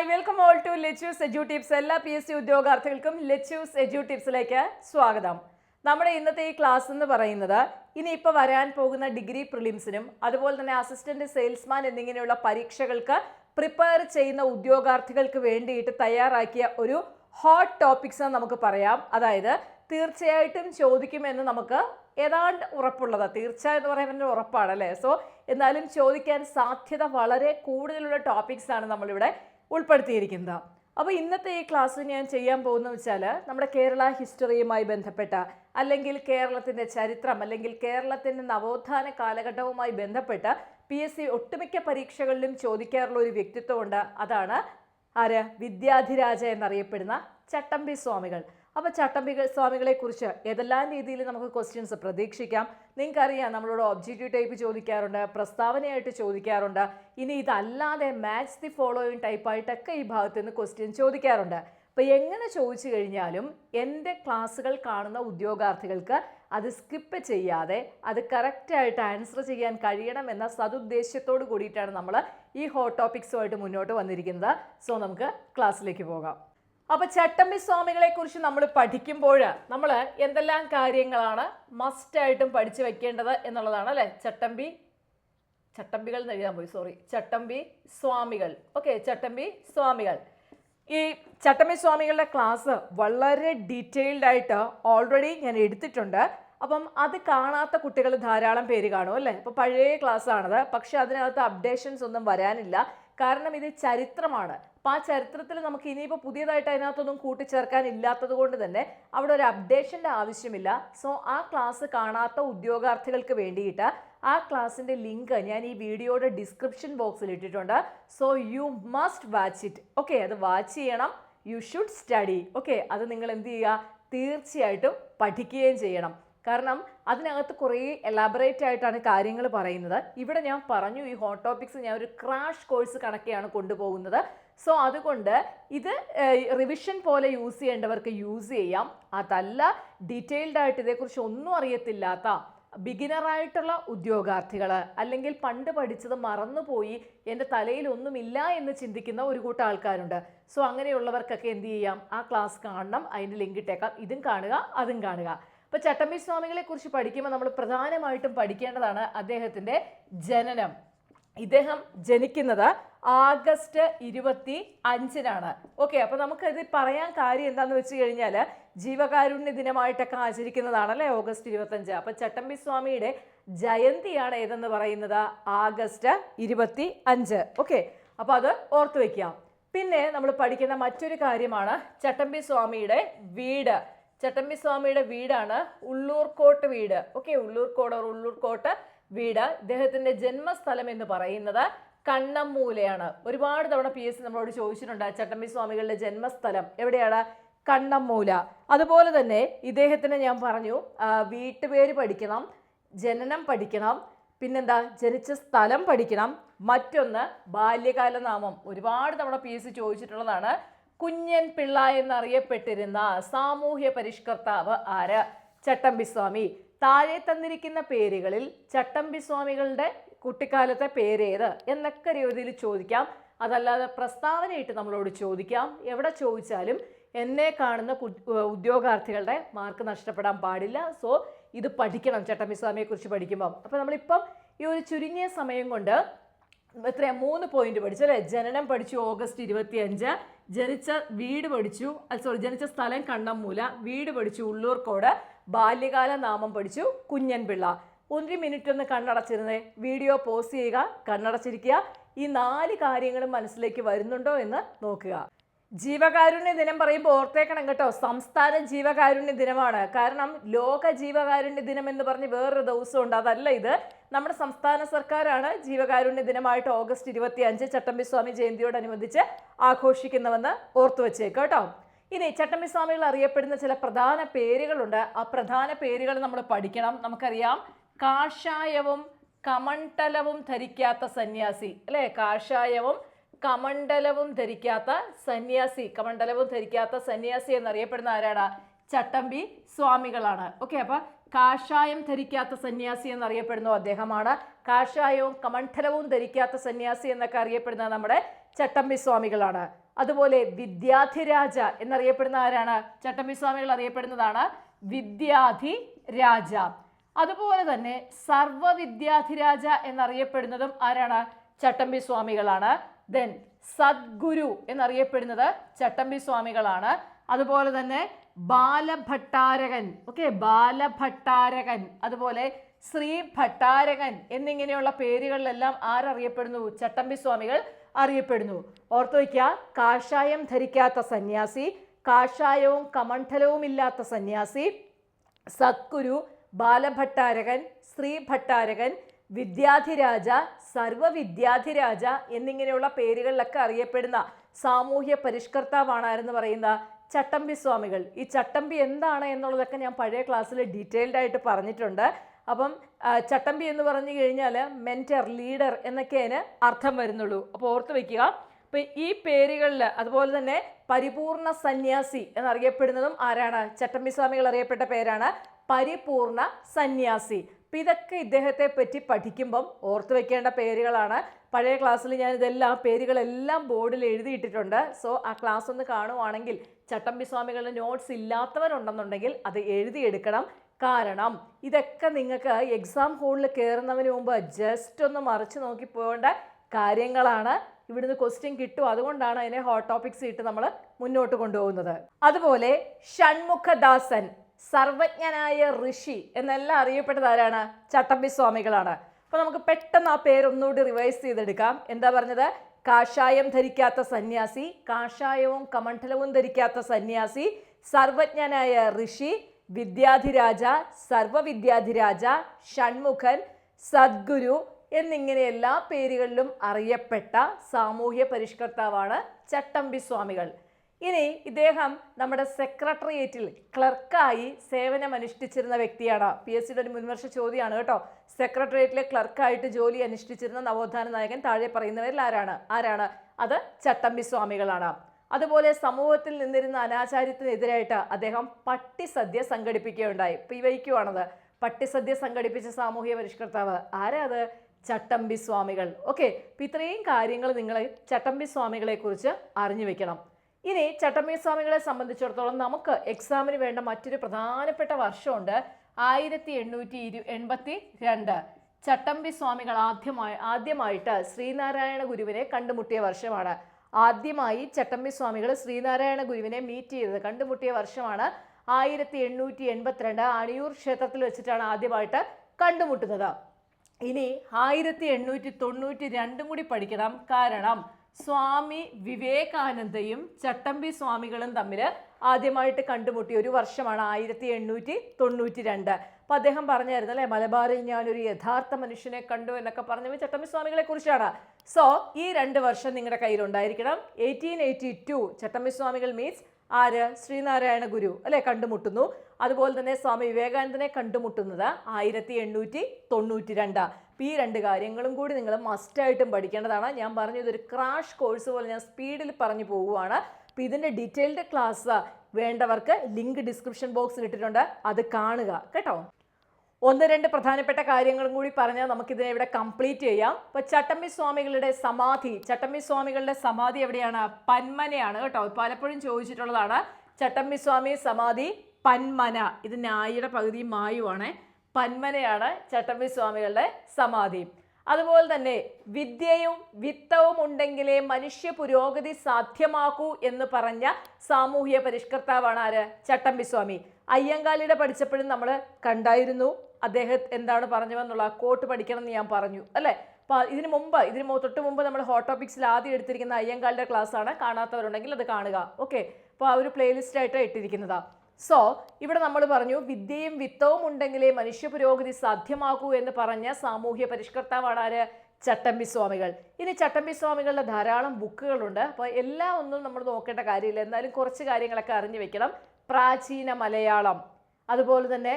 Hi welcome all to Lechus edu tips. എല്ലാ P S C ഉദ്യോഗാർത്ഥികൾക്കും Lechu's edu ടിപ്സിലേക്ക് സ്വാഗതം. നമ്മുടെ ഇന്നത്തെ ഈ ക്ലാസ് എന്ന് പറയുന്നത് ഇനി ഇപ്പോൾ വരാൻ പോകുന്ന ഡിഗ്രി പ്രിലിംസിനും അതുപോലെ തന്നെ അസിസ്റ്റന്റ് സെയിൽസ്മാൻ എന്നിങ്ങനെയുള്ള പരീക്ഷകൾക്ക് പ്രിപ്പയർ ചെയ്യുന്ന ഉദ്യോഗാർത്ഥികൾക്ക് വേണ്ടിയിട്ട് തയ്യാറാക്കിയ ഒരു ഹോട്ട് ടോപ്പിക്സ് എന്ന് നമുക്ക് പറയാം. അതായത് തീർച്ചയായിട്ടും ചോദിക്കുമെന്ന് നമുക്ക് ഏതാണ്ട് ഉറപ്പുള്ളത്. തീർച്ച എന്ന് പറയുന്നത് ഉറപ്പാണ് അല്ലേ? സോ എന്നാലും ചോദിക്കാൻ സാധ്യത വളരെ കൂടുതലുള്ള ടോപ്പിക്സാണ് നമ്മളിവിടെ ഉൾപ്പെടുത്തിയിരിക്കുന്നത്. അപ്പോൾ ഇന്നത്തെ ഈ ക്ലാസ് ഞാൻ ചെയ്യാൻ പോകുന്നത് വെച്ചാൽ നമ്മുടെ കേരള ഹിസ്റ്ററിയുമായി ബന്ധപ്പെട്ട അല്ലെങ്കിൽ കേരളത്തിന്റെ ചരിത്രം അല്ലെങ്കിൽ കേരളത്തിന്റെ നവോത്ഥാന കാലഘട്ടവുമായി ബന്ധപ്പെട്ട പി എസ് സി ഒട്ടുമിക്ക പരീക്ഷകളിലും ചോദിക്കാറുള്ള ഒരു വ്യക്തിത്വമുണ്ട്. അതാണ് ആര്? വിദ്യാധിരാജ എന്നറിയപ്പെടുന്ന ചട്ടമ്പി സ്വാമികൾ. അപ്പോൾ ചട്ടമ്പികൾ സ്വാമികളെ കുറിച്ച് ഏതെല്ലാം രീതിയിൽ നമുക്ക് ക്വസ്റ്റ്യൻസ് പ്രതീക്ഷിക്കാം? നിങ്ങൾക്കറിയാം നമ്മളോട് ഒബ്ജക്റ്റീവ് ടൈപ്പ് ചോദിക്കാറുണ്ട് പ്രസ്താവനയായിട്ട് ചോദിക്കാറുണ്ട്. ഇനി ഇതല്ലാതെ മാച്ച് ദി ഫോളോയിങ് ടൈപ്പായിട്ടൊക്കെ ഈ ഭാഗത്ത് നിന്ന് ക്വസ്റ്റ്യൻ ചോദിക്കാറുണ്ട്. അപ്പോൾ എങ്ങനെ ചോദിച്ചു കഴിഞ്ഞാലും എന്റെ ക്ലാസ്സുകൾ കാണുന്ന ഉദ്യോഗാർത്ഥികൾക്ക് അത് സ്കിപ്പ് ചെയ്യാതെ അത് കറക്റ്റായിട്ട് ആൻസർ ചെയ്യാൻ കഴിയണം എന്ന സതുദ്ദേശത്തോട് കൂടിയിട്ടാണ് നമ്മൾ ഈ ഹോട്ട് ടോപ്പിക്സുമായിട്ട് മുന്നോട്ട് വന്നിരിക്കുന്നത്. സോ നമുക്ക് ക്ലാസ്സിലേക്ക് പോകാം. അപ്പോൾ ചട്ടമ്പി സ്വാമികളെ കുറിച്ച് നമ്മൾ പഠിക്കുമ്പോൾ നമ്മൾ എന്തെല്ലാം കാര്യങ്ങളാണ് മസ്റ്റായിട്ടും പഠിച്ചു വെക്കേണ്ടത് എന്നുള്ളതാണ് അല്ലേ? ചട്ടമ്പി ചട്ടമ്പികൾ എന്ന് എഴുതാൻ പോയി സോറി ചട്ടമ്പി സ്വാമികൾ ഓക്കെ ചട്ടമ്പി സ്വാമികൾ ഈ ചട്ടമ്പി സ്വാമികളുടെ ക്ലാസ് വളരെ ഡീറ്റെയിൽഡ് ആയിട്ട് ഓൾറെഡി ഞാൻ എടുത്തിട്ടുണ്ട്. അപ്പം അത് കാണാത്ത കുട്ടികൾ ധാരാളം പേര് കാണും അല്ലേ? അപ്പോൾ പഴയ ക്ലാസ് ആണത്. പക്ഷെ അതിനകത്ത് അപ്ഡേഷൻസ് ഒന്നും വരാനില്ല. കാരണം ഇത് ചരിത്രമാണ്. അപ്പോൾ ആ ചരിത്രത്തിൽ നമുക്ക് ഇനിയിപ്പോൾ പുതിയതായിട്ട് അതിനകത്തൊന്നും കൂട്ടിച്ചേർക്കാൻ ഇല്ലാത്തത് കൊണ്ട് തന്നെ അവിടെ ഒരു അപ്ഡേഷന്റെ ആവശ്യമില്ല. സോ ആ ക്ലാസ് കാണാത്ത ഉദ്യോഗാർത്ഥികൾക്ക് വേണ്ടിയിട്ട് ആ ക്ലാസ്സിന്റെ ലിങ്ക് ഞാൻ ഈ വീഡിയോയുടെ ഡിസ്ക്രിപ്ഷൻ ബോക്സിൽ ഇട്ടിട്ടുണ്ട്. So you must watch it okay അത് വാച്ച് ചെയ്യണം. യു ഷുഡ് സ്റ്റഡി ഓക്കെ അത് നിങ്ങൾ എന്ത് ചെയ്യുക? തീർച്ചയായിട്ടും പഠിക്കുകയും ചെയ്യണം. കാരണം അതിനകത്ത് കുറേ എലാബറേറ്റ് ആയിട്ടാണ് കാര്യങ്ങൾ പറയുന്നത്. ഇവിടെ ഞാൻ പറഞ്ഞു ഈ ഹോട്ട് ടോപ്പിക്സ് ഞാൻ ഒരു ക്രാഷ് കോഴ്സ് കണക്കെയാണ് കൊണ്ടുപോകുന്നത്. സോ അതുകൊണ്ട് ഇത് റിവിഷൻ പോലെ യൂസ് ചെയ്യേണ്ടവർക്ക് യൂസ് ചെയ്യാം. അതല്ല ഡീറ്റെയിൽഡ് ആയിട്ട് ഇതേക്കുറിച്ച് ഒന്നും അറിയത്തില്ലാത്ത ബിഗിനറായിട്ടുള്ള ഉദ്യോഗാർത്ഥികൾ അല്ലെങ്കിൽ പണ്ട് പഠിച്ചത് മറന്നുപോയി എന്റെ തലയിൽ ഒന്നുമില്ല എന്ന് ചിന്തിക്കുന്ന ഒരു കൂട്ടം ആൾക്കാരുണ്ട്. സോ അങ്ങനെയുള്ളവർക്കൊക്കെ എന്ത് ചെയ്യാം? ആ ക്ലാസ് കാണണം അതിന്റെ ലിങ്ക് ഇട്ടേക്കാം. ഇതും കാണുക അതും കാണുക. അപ്പോൾ ചട്ടമ്പി സ്വാമികളെ കുറിച്ച് പഠിക്കുമ്പോൾ നമ്മൾ പ്രധാനമായിട്ടും പഠിക്കേണ്ടതാണ് അദ്ദേഹത്തിന്റെ ജനനം. ഇദ്ദേഹം ജനിക്കുന്നത് ആഗസ്റ്റ് ഇരുപത്തി അഞ്ചിനാണ്. ഓക്കെ അപ്പോൾ നമുക്കത് പറയാൻ കാര്യം എന്താണെന്ന് വെച്ച് കഴിഞ്ഞാൽ ജീവകാരുണ്യ ദിനമായിട്ടൊക്കെ ആചരിക്കുന്നതാണ് ആചരിക്കുന്നതാണല്ലേ ഓഗസ്റ്റ് ഇരുപത്തഞ്ച്. അപ്പോൾ ചട്ടമ്പി സ്വാമിയുടെ ജയന്തിയാണ് ഏതെന്ന് പറയുന്നത്? ആഗസ്റ്റ് ഇരുപത്തി അഞ്ച്. ഓക്കെ അപ്പോൾ അത് ഓർത്തു വയ്ക്കാം പിന്നെ നമ്മൾ പഠിക്കുന്ന മറ്റൊരു കാര്യമാണ് ചട്ടമ്പി സ്വാമിയുടെ വീട്. ചട്ടമ്പി സ്വാമിയുടെ വീടാണ് ഉള്ളൂർക്കോട്ട് വീട്. ഓക്കെ ഉള്ളൂർക്കോട് ഓർ ഉള്ളൂർക്കോട്ട് വീട്. ഇദ്ദേഹത്തിന്റെ ജന്മസ്ഥലം എന്ന് പറയുന്നത് കണ്ണമ്മൂലയാണ്. ഒരുപാട് തവണ പി എസ് നമ്മളോട് ചോദിച്ചിട്ടുണ്ട് ചട്ടമ്പി സ്വാമികളുടെ ജന്മസ്ഥലം എവിടെയാണ്? കണ്ണമ്മൂല. അതുപോലെ തന്നെ ഇദ്ദേഹത്തിന് ഞാൻ പറഞ്ഞു വീട്ടുപേര് പഠിക്കണം ജനനം പഠിക്കണം പിന്നെന്താ ജനിച്ച സ്ഥലം പഠിക്കണം മറ്റൊന്ന് ബാല്യകാല നാമം ഒരുപാട് തവണ പി എസ് ചോദിച്ചിട്ടുള്ളതാണ്. കുഞ്ഞൻ പിള്ള എന്നറിയപ്പെട്ടിരുന്ന സാമൂഹ്യ പരിഷ്കർത്താവ് ആര്? ചട്ടമ്പിസ്വാമി താഴെ തന്നിരിക്കുന്ന പേരുകളിൽ ചട്ടമ്പിസ്വാമികളുടെ കുട്ടിക്കാലത്തെ പേരേത് എന്നൊക്കെ രീതിയിൽ ചോദിക്കാം. അതല്ലാതെ പ്രസ്താവനയിട്ട് നമ്മളോട് ചോദിക്കാം. എവിടെ ചോദിച്ചാലും എന്നെ കാണുന്ന ഉദ്യോഗാർത്ഥികളുടെ മാർക്ക് നഷ്ടപ്പെടാൻ പാടില്ല. സോ ഇത് പഠിക്കണം. ചട്ടമ്പിസ്വാമിയെ കുറിച്ച് പഠിക്കുമ്പം. അപ്പോൾ നമ്മളിപ്പം ഈ ഒരു ചുരുങ്ങിയ സമയം കൊണ്ട് എത്രയാ മൂന്ന് പോയിന്റ് പഠിച്ചു അല്ലേ? ജനനം പഠിച്ചു ഓഗസ്റ്റ് ഇരുപത്തി അഞ്ച് ജനിച്ച വീട് പഠിച്ചു. സോറി ജനിച്ച സ്ഥലം കണ്ണമ്മൂല. വീട് പഠിച്ചു ഉള്ളൂർക്കോട്. ബാല്യകാല നാമം പഠിച്ചു കുഞ്ഞൻപിള്ള. ഒരു മിനിറ്റ് ഒന്ന് കണ്ണടച്ചിരുന്നേ. വീഡിയോ പോസ് ചെയ്യുക കണ്ണടച്ചിരിക്കുക. ഈ നാല് കാര്യങ്ങളും മനസ്സിലേക്ക് വരുന്നുണ്ടോ എന്ന് നോക്കുക. ജീവകാരുണ്യ ദിനം പറയുമ്പോൾ ഓർത്തേക്കണം കേട്ടോ. സംസ്ഥാന ജീവകാരുണ്യ ദിനമാണ്. കാരണം ലോക ജീവകാരുണ്യ ദിനം എന്ന് പറഞ്ഞ് വേറൊരു ദിവസമുണ്ട് അതല്ല ഇത്. നമ്മുടെ സംസ്ഥാന സർക്കാരാണ് ജീവകാരുണ്യ ദിനമായിട്ട് ഓഗസ്റ്റ് ഇരുപത്തി അഞ്ച് ചട്ടമ്പി സ്വാമി ജയന്തിയോടനുബന്ധിച്ച് ആഘോഷിക്കുന്നുവെന്ന് ഓർത്തു വെച്ചേക്ക് കേട്ടോ. ഇനി ചട്ടമ്പി സ്വാമികൾ അറിയപ്പെടുന്ന ചില പ്രധാന പേരുകളുണ്ട്. ആ പ്രധാന പേരുകൾ നമ്മൾ പഠിക്കണം. നമുക്കറിയാം. കാഷായവും കമണ്ഡലവും ധരിക്കാത്ത സന്യാസി. അല്ലേ? കാഷായവും കമണ്ഡലവും ധരിക്കാത്ത സന്യാസി കമണ്ഡലവും ധരിക്കാത്ത സന്യാസി എന്നറിയപ്പെടുന്ന ആരാണ് ചട്ടമ്പി സ്വാമികളാണ്. ഓക്കെ അപ്പൊ കാഷായം ധരിക്കാത്ത സന്യാസി എന്നറിയപ്പെടുന്നു അദ്ദേഹമാണ്. കാഷായവും കമണ്ഡലവും ധരിക്കാത്ത സന്യാസി എന്നൊക്കെ അറിയപ്പെടുന്ന നമ്മുടെ ചട്ടമ്പി സ്വാമികളാണ്. അതുപോലെ വിദ്യാധിരാജ എന്നറിയപ്പെടുന്ന ആരാണ്? ചട്ടമ്പി സ്വാമികൾ അറിയപ്പെടുന്നതാണ് വിദ്യാധി രാജ. അതുപോലെ തന്നെ സർവവിദ്യാധിരാജ എന്നറിയപ്പെടുന്നതും ആരാണ്? ചട്ടമ്പി സ്വാമികളാണ്. ദെൻ സദ്ഗുരു എന്നറിയപ്പെടുന്നത് ചട്ടമ്പി സ്വാമികളാണ്. അതുപോലെ തന്നെ ബാലഭട്ടാരകൻ ഓക്കെ ബാലഭട്ടാരകൻ അതുപോലെ ശ്രീ ഭട്ടാരകൻ എന്നിങ്ങനെയുള്ള പേരുകളിലെല്ലാം ആരറിയപ്പെടുന്നു? ചട്ടമ്പി സ്വാമികൾ അറിയപ്പെടുന്നു. ഓർത്തു വയ്ക്കുക കാഷായം ധരിക്കാത്ത സന്യാസി കാഷായവും കമണ്ഡലവും ഇല്ലാത്ത സന്യാസി സദ്ഗുരു ബാലഭട്ടാരകൻ ശ്രീ ഭട്ടാരകൻ വിദ്യാധിരാജ സർവവിദ്യാധിരാജ എന്നിങ്ങനെയുള്ള പേരുകളിലൊക്കെ അറിയപ്പെടുന്ന സാമൂഹ്യ പരിഷ്കർത്താവാണ് ആരെന്ന് പറയുന്ന ചട്ടമ്പി സ്വാമികൾ. ഈ ചട്ടമ്പി എന്താണ് എന്നുള്ളതൊക്കെ ഞാൻ പഴയ ക്ലാസ്സിൽ ഡീറ്റെയിൽഡ് ആയിട്ട് പറഞ്ഞിട്ടുണ്ട്. അപ്പം ചട്ടമ്പി എന്ന് പറഞ്ഞു കഴിഞ്ഞാൽ മെന്റർ ലീഡർ എന്നൊക്കെ അതിന് അർത്ഥം വരുന്നുള്ളൂ. അപ്പോൾ ഓർത്ത് വയ്ക്കുക. അപ്പം ഈ പേരുകളിൽ അതുപോലെ തന്നെ പരിപൂർണ സന്യാസി എന്നറിയപ്പെടുന്നതും ആരാണ്? ചട്ടമ്പി സ്വാമികൾ അറിയപ്പെട്ട പേരാണ്. പരിപൂർണ സന്യാസി. അപ്പം ഇതൊക്കെ ഇദ്ദേഹത്തെ പറ്റി പഠിക്കുമ്പം ഓർത്ത് വെക്കേണ്ട പേരുകളാണ്. പഴയ ക്ലാസ്സിൽ ഞാൻ ഇതെല്ലാം പേരുകളെല്ലാം ബോർഡിൽ എഴുതിയിട്ടിട്ടുണ്ട്. സോ ആ ക്ലാസ് ഒന്ന് കാണുവാണെങ്കിൽ ചട്ടമ്പി സ്വാമികളുടെ നോട്ട്സ് ഇല്ലാത്തവരുണ്ടെന്നുണ്ടെങ്കിൽ അത് എഴുതിയെടുക്കണം. കാരണം ഇതൊക്കെ നിങ്ങൾക്ക് എക്സാം ഹോളിൽ കയറുന്നതിന് മുമ്പ് ജസ്റ്റ് ഒന്ന് മറിച്ച് നോക്കി പോകേണ്ട കാര്യങ്ങളാണ്. ഇവിടുന്ന് ക്വസ്റ്റ്യൻ കിട്ടും. അതുകൊണ്ടാണ് അതിനെ ഹോട്ട് ടോപ്പിക്സ് ഇട്ട് നമ്മൾ മുന്നോട്ട് കൊണ്ടുപോകുന്നത്. അതുപോലെ ഷൺമുഖദാസൻ സർവജ്ഞനായ ഋഷി എന്നെല്ലാം അറിയപ്പെട്ടത് ആരാണ്? ചട്ടമ്പി സ്വാമികളാണ്. അപ്പൊ നമുക്ക് പെട്ടെന്ന് ആ പേരൊന്നുകൂടി റിവൈസ് ചെയ്തെടുക്കാം. എന്താ പറഞ്ഞത്? കാഷായം ധരിക്കാത്ത സന്യാസി കാഷായവും കമണ്ഡലവും ധരിക്കാത്ത സന്യാസി സർവജ്ഞനായ ഋഷി വിദ്യാധിരാജ സർവവിദ്യാധിരാജ ഷൺമുഖൻ സദ്ഗുരു എന്നിങ്ങനെ എല്ലാ പേരുകളിലും അറിയപ്പെട്ട സാമൂഹ്യ പരിഷ്കർത്താവാണ് ചട്ടമ്പി സ്വാമികൾ. ഇനി ഇദ്ദേഹം നമ്മുടെ സെക്രട്ടേറിയറ്റിൽ ക്ലർക്കായി സേവനം അനുഷ്ഠിച്ചിരുന്ന വ്യക്തിയാണ്. പി എസ് സിയുടെ ഒരു മുൻവർഷ ചോദ്യമാണ് കേട്ടോ. സെക്രട്ടേറിയറ്റിലെ ക്ലർക്കായിട്ട് ജോലി അനുഷ്ഠിച്ചിരുന്ന നവോത്ഥാന നായകൻ താഴെ പറയുന്നവരിൽ ആരാണ്? ആരാണ്? അത് ചട്ടമ്പി സ്വാമികളാണ്. അതുപോലെ സമൂഹത്തിൽ നിന്നിരുന്ന അനാചാര്യത്തിനെതിരായിട്ട് അദ്ദേഹം പട്ടിസദ്യ സംഘടിപ്പിക്കുകയുണ്ടായി. പി വൈക്കുവാണത് പട്ടിസദ്യ സംഘടിപ്പിച്ച സാമൂഹ്യ പരിഷ്കർത്താവ് ആരാ അത്? ചട്ടമ്പി സ്വാമികൾ. ഓക്കെ ഇപ്പം ഇത്രയും കാര്യങ്ങൾ നിങ്ങൾ ചട്ടമ്പി സ്വാമികളെക്കുറിച്ച് അറിഞ്ഞു വെക്കണം. ഇനി ചട്ടമ്പി സ്വാമികളെ സംബന്ധിച്ചിടത്തോളം നമുക്ക് എക്സാമിന് വേണ്ട മറ്റൊരു പ്രധാനപ്പെട്ട വർഷമുണ്ട്. ആയിരത്തി എണ്ണൂറ്റി ഇരു എൺപത്തി രണ്ട് ചട്ടമ്പി സ്വാമികൾ ആദ്യമായി ആദ്യമായിട്ട് ശ്രീനാരായണ ഗുരുവിനെ കണ്ടുമുട്ടിയ വർഷമാണ്. ആദ്യമായി ചട്ടമ്പി സ്വാമികൾ ശ്രീനാരായണ ഗുരുവിനെ മീറ്റ് ചെയ്തത് കണ്ടുമുട്ടിയ വർഷമാണ് ആയിരത്തി എണ്ണൂറ്റി എൺപത്തിരണ്ട് അണിയൂർ ക്ഷേത്രത്തിൽ വെച്ചിട്ടാണ് ആദ്യമായിട്ട് കണ്ടുമുട്ടുന്നത്. ഇനി ആയിരത്തി എണ്ണൂറ്റി തൊണ്ണൂറ്റി രണ്ടും കൂടി പഠിക്കണം. കാരണം സ്വാമി വിവേകാനന്ദയും ചട്ടമ്പി സ്വാമികളും തമ്മിൽ ആദ്യമായിട്ട് കണ്ടുമുട്ടിയ ഒരു വർഷമാണ് ആയിരത്തി എണ്ണൂറ്റി തൊണ്ണൂറ്റി രണ്ട് അപ്പം അദ്ദേഹം പറഞ്ഞായിരുന്നു അല്ലേ മലബാറിൽ ഞാനൊരു യഥാർത്ഥ മനുഷ്യനെ കണ്ടു എന്നൊക്കെ പറഞ്ഞത് ചട്ടമ്പി സ്വാമികളെ കുറിച്ചാണ്. സോ ഈ രണ്ട് വർഷം നിങ്ങളുടെ കയ്യിലുണ്ടായിരിക്കണം. Eighteen eighty two Chattampi Swamikal means ആര്? ശ്രീനാരായണ ഗുരു അല്ലെ കണ്ടുമുട്ടുന്നു. അതുപോലെ തന്നെ സ്വാമി വിവേകാനന്ദനെ കണ്ടുമുട്ടുന്നത് ആയിരത്തി എണ്ണൂറ്റി തൊണ്ണൂറ്റി രണ്ട് ഈ രണ്ട് കാര്യങ്ങളും കൂടി നിങ്ങൾ മസ്റ്റായിട്ടും പഠിക്കേണ്ടതാണ്. ഞാൻ പറഞ്ഞു ഇതൊരു ക്രാഷ് കോഴ്സ് പോലെ ഞാൻ സ്പീഡിൽ പറഞ്ഞു പോവുകയാണ്. അപ്പോൾ ഇതിന്റെ ഡീറ്റെയിൽഡ് ക്ലാസ് വേണ്ടവർക്ക് ലിങ്ക് ഡിസ്ക്രിപ്ഷൻ ബോക്സിൽ ഇട്ടിട്ടുണ്ട്. അത് കാണുക കേട്ടോ? ഒന്ന് രണ്ട് പ്രധാനപ്പെട്ട കാര്യങ്ങളും കൂടി പറഞ്ഞാൽ നമുക്കിതിനെ ഇവിടെ കംപ്ലീറ്റ് ചെയ്യാം. ഇപ്പോൾ ചട്ടമ്പി സ്വാമികളുടെ സമാധി ചട്ടമ്പി സ്വാമികളുടെ സമാധി എവിടെയാണ്? പന്മനയാണ് കേട്ടോ? പലപ്പോഴും ചോദിച്ചിട്ടുള്ളതാണ്. ചട്ടമ്പി സ്വാമി സമാധി പന്മന. ഇത് നായിയുടെ പകുതി മായുവാണ്. പന്മനയാണ് ചട്ടമ്പി സ്വാമികളുടെ സമാധി. അതുപോലെ തന്നെ വിദ്യയും വിത്തവും ഉണ്ടെങ്കിലേ മനുഷ്യ പുരോഗതി സാധ്യമാക്കൂ എന്ന് പറഞ്ഞ സാമൂഹ്യ പരിഷ്കർത്താവാണ് ആര്? ചട്ടമ്പി സ്വാമി. അയ്യങ്കാലിയുടെ പഠിച്ചപ്പോഴും നമ്മൾ കണ്ടായിരുന്നു. അദ്ദേഹം എന്താണ് പറഞ്ഞതെന്നുള്ള കോട്ട് പഠിക്കണം എന്ന് ഞാൻ പറഞ്ഞു. അല്ലേ? അപ്പോൾ ഇതിന് മുമ്പ് ഇതിന് തൊട്ട് മുമ്പ് നമ്മൾ ഹോട്ട് ടോപ്പിക്സിൽ ആദ്യം എടുത്തിരിക്കുന്ന അയ്യങ്കാളിയുടെ ക്ലാസ് ആണ്. കാണാത്തവരുണ്ടെങ്കിൽ അത് കാണുക. ഓക്കെ അപ്പോൾ ആ ഒരു പ്ലേലിസ്റ്റ് ഇട്ടിരിക്കുന്നതാണ് ഇട്ടിരിക്കുന്നതാ. സോ ഇവിടെ നമ്മൾ പറഞ്ഞു വിദ്യയും വിത്തവും ഉണ്ടെങ്കിലേ മനുഷ്യ പുരോഗതി സാധ്യമാകൂ എന്ന് പറഞ്ഞ സാമൂഹ്യ പരിഷ്കർത്താവാണ് ആര്? ചട്ടമ്പി സ്വാമികൾ. ഇനി ചട്ടമ്പി സ്വാമികളുടെ ധാരാളം ബുക്കുകളുണ്ട്. അപ്പോൾ എല്ലാം ഒന്നും നമ്മൾ നോക്കേണ്ട കാര്യമില്ല. എന്നാലും കുറച്ച് കാര്യങ്ങളൊക്കെ അറിഞ്ഞു വെക്കണം. പ്രാചീന മലയാളം അതുപോലെ തന്നെ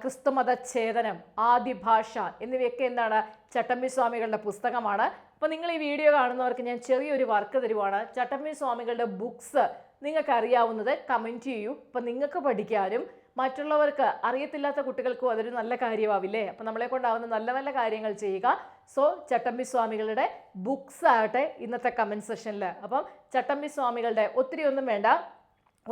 ക്രിസ്തുമത ഛേദനം ആദിഭാഷ എന്നിവയൊക്കെ എന്താണ്? ചട്ടമ്പി സ്വാമികളുടെ പുസ്തകമാണ്. അപ്പോൾ നിങ്ങൾ ഈ വീഡിയോ കാണുന്നവർക്ക് ഞാൻ ചെറിയൊരു വർക്ക് തരുവാണ്. ചട്ടമ്പി സ്വാമികളുടെ ബുക്സ് നിങ്ങൾക്ക് അറിയാവുന്നത് കമന്റ് ചെയ്യൂ. അപ്പം നിങ്ങൾക്ക് പഠിക്കാനും മറ്റുള്ളവർക്ക് അറിയത്തില്ലാത്ത കുട്ടികൾക്കും അതൊരു നല്ല കാര്യമാവില്ലേ? അപ്പം നമ്മളെ കൊണ്ടാവുന്ന നല്ല നല്ല കാര്യങ്ങൾ ചെയ്യുക. സോ ചട്ടമ്പി സ്വാമികളുടെ ബുക്സ് ആകട്ടെ ഇന്നത്തെ കമന്റ് സെഷനിൽ അപ്പം ചട്ടമ്പി സ്വാമികളുടെ ഒത്തിരി ഒന്നും വേണ്ട.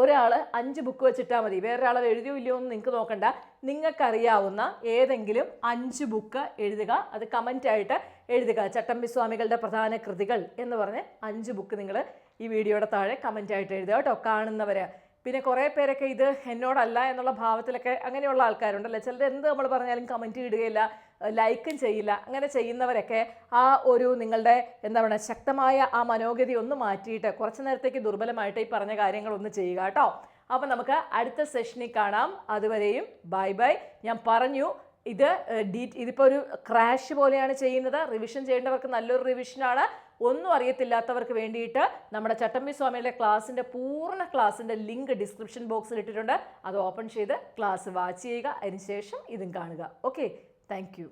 ഒരാൾ അഞ്ച് ബുക്ക് വെച്ചിട്ടാൽ മതി. വേറൊരാൾ എഴുതിയോ ഇല്ലയോ എന്ന് നിങ്ങൾക്ക് നോക്കണ്ട. നിങ്ങൾക്കറിയാവുന്ന ഏതെങ്കിലും അഞ്ച് ബുക്ക് എഴുതുക. അത് കമന്റായിട്ട് എഴുതുക. ചട്ടമ്പി സ്വാമികളുടെ പ്രധാന കൃതികൾ എന്ന് പറഞ്ഞ് അഞ്ച് ബുക്ക് നിങ്ങൾ ഈ വീഡിയോയുടെ താഴെ കമന്റായിട്ട് എഴുതുക കേട്ടോ. കാണുന്നവർ പിന്നെ കുറേ പേരൊക്കെ ഇത് എന്നോടല്ല എന്നുള്ള ഭാവത്തിലൊക്കെ അങ്ങനെയുള്ള ആൾക്കാരുണ്ടല്ലേ ചിലർ എന്ത് നമ്മൾ പറഞ്ഞാലും കമന്റ് ഇടുകയില്ല. ലൈക്കും ചെയ്യില്ല. അങ്ങനെ ചെയ്യുന്നവരൊക്കെ ആ ഒരു നിങ്ങളുടെ എന്താ പറയുക ശക്തമായ ആ മനോഗതി ഒന്ന് മാറ്റിയിട്ട് കുറച്ച് നേരത്തേക്ക് ദുർബലമായിട്ട് ഈ പറഞ്ഞ കാര്യങ്ങളൊന്ന് ചെയ്യുക കേട്ടോ. അപ്പോൾ നമുക്ക് അടുത്ത സെഷനിൽ കാണാം. അതുവരെയും ബൈ ബൈ. ഞാൻ പറഞ്ഞു ഇത് ഡീ ഇതിപ്പോൾ ഒരു ക്രാഷ് പോലെയാണ് ചെയ്യുന്നത്. റിവിഷൻ ചെയ്യേണ്ടവർക്ക് നല്ലൊരു റിവിഷനാണ് ഒന്നും അറിയത്തില്ലാത്തവർക്ക് വേണ്ടിയിട്ട് നമ്മുടെ ചട്ടമ്പി സ്വാമിയുടെ ക്ലാസ്സിന്റെ പൂർണ ക്ലാസ്സിന്റെ ലിങ്ക് ഡിസ്ക്രിപ്ഷൻ ബോക്സിൽ ഇട്ടിട്ടുണ്ട്. അത് ഓപ്പൺ ചെയ്ത് ക്ലാസ് വാച്ച് ചെയ്യുക. അതിനുശേഷം ഇതും കാണുക. Okay Thank you.